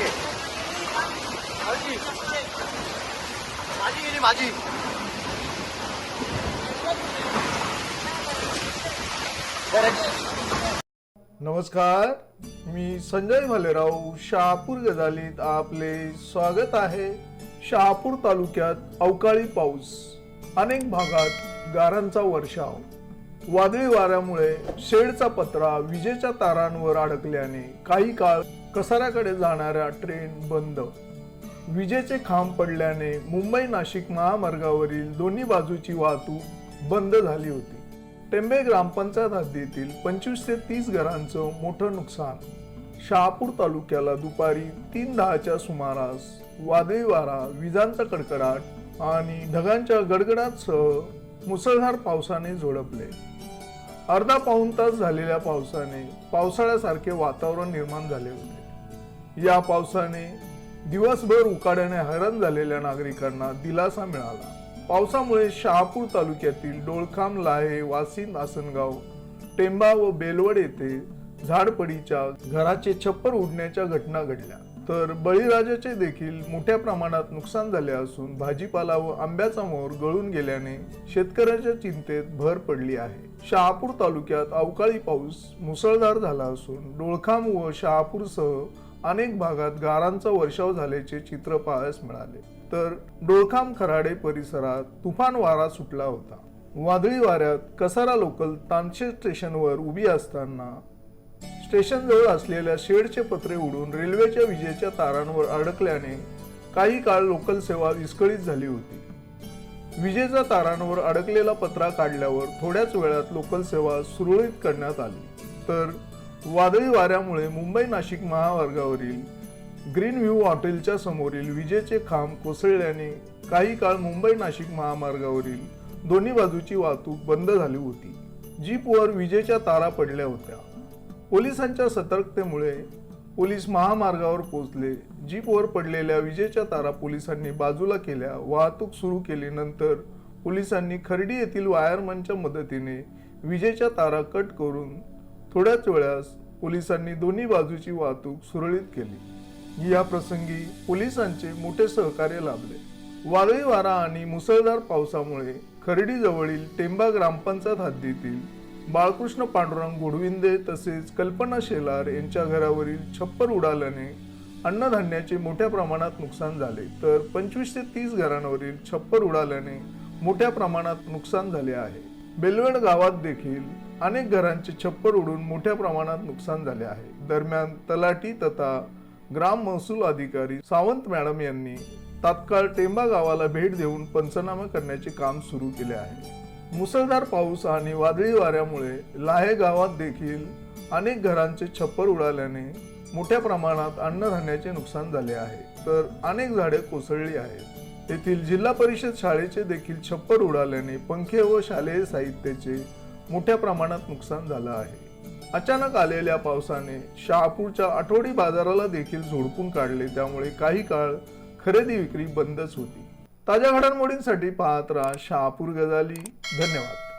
टक्के शंभर माझी गेली माझी. नमस्कार. मी संजय भालेराव शहापूर गजालीत आपले स्वागत आहे. शहापूर तालुक्यात अवकाळी पाऊस. अनेक भागात गारांचा वर्षाव. वादळी वाऱ्यामुळे शेडचा पत्रा विजेच्या तारांवर अडकल्याने काही काळ कसाऱ्याकडे जाणाऱ्या ट्रेन बंद. विजेचे खांब पडल्याने मुंबई नाशिक महामार्गावरील दोन्ही बाजूची वाहतूक बंद झाली होती. टेंबे ग्रामपंचायत हद्दीतील पंचवीस ते तीस घरांचं मोठं नुकसान. शहापूर तालुक्याला दुपारी तीन दहाच्या सुमारास वादळी वारा विजांचा कडकडाट आणि ढगांच्या गडगडाटसह मुसळधार पावसाने झोडपले. अर्धा पाऊण तास झालेल्या पावसाने पावसाळ्यासारखे वातावरण निर्माण झाले होते. या पावसाने दिवसभर उकाड्याने हैराण झालेल्या नागरिकांना दिलासा मिळाला. पावसामुळे शहापूर तालुक्यातील डोळखाम लाहे वासिंद आसनगाव टेंबा व बेलवड येथे झाडपडीच्या घराचे छप्पर उडण्याच्या घटना घडल्या. तर बळीराजाचे देखील मोठ्या प्रमाणात नुकसान झाले असून भाजीपाला व आंब्याचा मोहर गळून गेल्याने शेतकऱ्याच्या चिंतेत भर पडली आहे. शहापूर तालुक्यात अवकाळी पाऊस मुसळधार झाला असून डोळखाम व शहापूरसह अनेक भागात गारांचा वर्षाव झाल्याचे चित्र पाहायस मिळाले. तर डोळखाम खराडे परिसरात तुफान वारा सुटला होता. वादळी वाऱ्यात कसारा लोकल तानशे स्टेशनवर उभी असताना स्टेशनजवळ असलेल्या शेडचे पत्रे उडून रेल्वेच्या विजेच्या तारांवर अडकल्याने काही काळ लोकल सेवा विस्कळीत झाली होती. विजेच्या तारांवर अडकलेला पत्रा काढल्यावर थोड्याच वेळात लोकल सेवा सुरळीत करण्यात आली. तर वादळी वाऱ्यामुळे मुंबई नाशिक महामार्गावरील ग्रीन व्ह्यू हॉटेलच्या समोरील विजेचे खांब कोसळल्याने काही काळ मुंबई नाशिक महामार्गावरील दोन्ही बाजूची वाहतूक बंद झाली होती. जीपवर विजेच्या तारा पडल्या होत्या. पोलिसांच्या सतर्कतेमुळे पोलीस महामार्गावर पोहोचले. जीपवर पडलेल्या विजेच्या तारा पोलिसांनी बाजूला केल्या. वाहतूक सुरू केली नंतर पोलिसांनी खर्डी येथील वायरमनच्या मदतीने विजेच्या तारा कट करून थोड्याच वेळास पोलिसांनी दोन्ही बाजूची वाहतूक सुरळीत केली. या प्रसंगी पोलिसांचे मोठे सहकार्य लाभले. वादळी वारा आणि मुसळधार पावसामुळे खर्डीजवळील टेंबा ग्रामपंचायत हद्दीतील बाळकृष्ण पांडुरंग गोडविंदे तसेच कल्पना शेलार यांच्या घरावरील छप्पर उडाल्याने अन्नधान्याचे मोठ्या प्रमाणात नुकसान झाले. तर पंचवीस ते तीस घरांवरील छप्पर उडाल्याने मोठ्या प्रमाणात नुकसान झाले आहे. बेलवेड गावात देखील अनेक घरांचे छप्पर उडून मोठ्या प्रमाणात नुकसान झाले आहे. दरम्यान तलाठी तथा ग्राम महसूल अधिकारी सावंत मॅडम यांनी तात्काळ टेंबा गावाला भेट देऊन पंचनामा करण्याचे काम सुरू केले आहे. मुसळधार पाऊस आणि वादळी वाऱ्यामुळे लाहे गावात देखील अनेक घरांचे छप्पर उडाल्याने मोठ्या प्रमाणात अन्नधान्याचे नुकसान झाले आहे. तर अनेक झाडे कोसळली आहेत. येथील जिल्हा परिषद शाळेचे देखील छप्पर उडाल्याने पंखे व शालेय साहित्याचे मोठ्या प्रमाणात नुकसान झालं आहे. अचानक आलेल्या पावसाने शहापूरच्या आठवडी बाजाराला देखील झोडपून काढले त्यामुळे काही काळ खरेदी विक्री बंदच होती. ताज्या घडामोडींसाठी पाहत राहा शहापूर गजाली. धन्यवाद.